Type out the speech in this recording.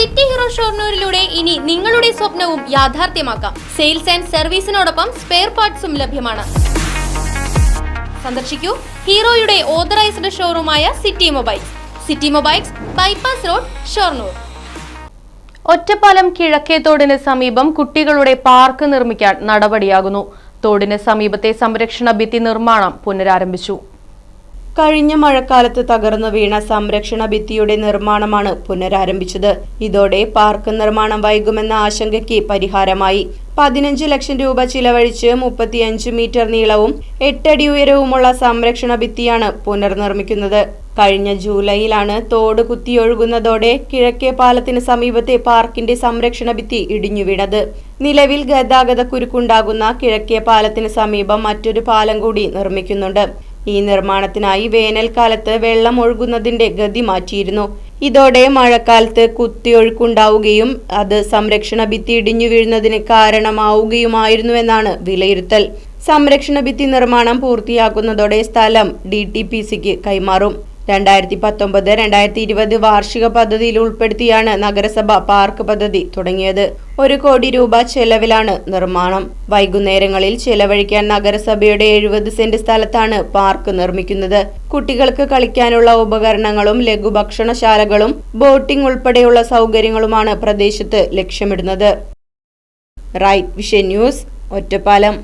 City hero ഷോർണൂരിലൂടെ ഇനി നിങ്ങളുടെ സ്വപ്നവും യാഥാർത്ഥ്യമാക്കാം. സെയിൽസ് ആൻഡ് സർവീസിനോടൊപ്പം സ്പെയർ പാർട്സും ലഭ്യമാണ്. സന്ദർശിക്കൂ ഹീറോയുടെ authorised ഷോറൂമായ city mobiles. City mobiles bypass road Shoranur. Ottapalam കിഴക്കേത്തോടിന് സമീപം കുട്ടികളുടെ പാർക്ക് നിർമ്മിക്കാൻ നടപടിയാകുന്നു. തോടിന് സമീപത്തെ സംരക്ഷണ ഭിത്തി നിർമ്മാണം പുനരാരംഭിച്ചു. കഴിഞ്ഞ മഴക്കാലത്ത് തകർന്നു വീണ സംരക്ഷണ ഭിത്തിയുടെ നിർമ്മാണമാണ് പുനരാരംഭിച്ചത്. ഇതോടെ പാർക്ക് നിർമ്മാണം വൈകുമെന്ന ആശങ്കയ്ക്ക് പരിഹാരമായി. പതിനഞ്ച് ലക്ഷം രൂപ ചിലവഴിച്ച് മുപ്പത്തിയഞ്ച് മീറ്റർ നീളവും എട്ടടി ഉയരവുമുള്ള സംരക്ഷണ ഭിത്തിയാണ് പുനർനിർമ്മിക്കുന്നത്. കഴിഞ്ഞ ജൂലൈയിലാണ് തോട് കുത്തിയൊഴുകുന്നതോടെ കിഴക്കേ പാലത്തിന് സമീപത്തെ പാർക്കിന്റെ സംരക്ഷണ ഭിത്തി ഇടിഞ്ഞു വീണത് നിലവിൽ ഗതാഗത കുരുക്കുണ്ടാകുന്ന കിഴക്കേ പാലത്തിന് സമീപം മറ്റൊരു പാലം കൂടി നിർമ്മിക്കുന്നുണ്ട്. ഈ നിർമ്മാണത്തിനായി വേനൽക്കാലത്ത് വെള്ളം ഒഴുകുന്നതിന്റെ ഗതി മാറ്റിയിരുന്നു. ഇതോടെ മഴക്കാലത്ത് കുത്തിയൊഴുക്കുണ്ടാവുകയും അത് സംരക്ഷണ ഭിത്തി ഇടിഞ്ഞു വീഴുന്നതിന് കാരണമാവുകയുമായിരുന്നുവെന്നാണ് വിലയിരുത്തൽ. സംരക്ഷണ ഭിത്തി നിർമ്മാണം പൂർത്തിയാക്കുന്നതോടെ സ്ഥലം ഡി കൈമാറും. രണ്ടായിരത്തി പത്തൊമ്പത് രണ്ടായിരത്തി ഇരുപത് വാർഷിക പദ്ധതിയിൽ ഉൾപ്പെടുത്തിയാണ് നഗരസഭ പാർക്ക് പദ്ധതി തുടങ്ങിയത്. ഒരു കോടി രൂപ ചെലവിലാണ് നിർമ്മാണം. വൈകുന്നേരങ്ങളിൽ ചെലവഴിക്കാൻ നഗരസഭയുടെ എഴുപത് സെന്റ് സ്ഥലത്താണ് പാർക്ക് നിർമ്മിക്കുന്നത്. കുട്ടികൾക്ക് കളിക്കാനുള്ള ഉപകരണങ്ങളും ലഘുഭക്ഷണശാലകളും ബോട്ടിംഗ് ഉൾപ്പെടെയുള്ള സൗകര്യങ്ങളുമാണ് പ്രദേശത്ത് ലക്ഷ്യമിടുന്നത്. Right vision news Ottapalam.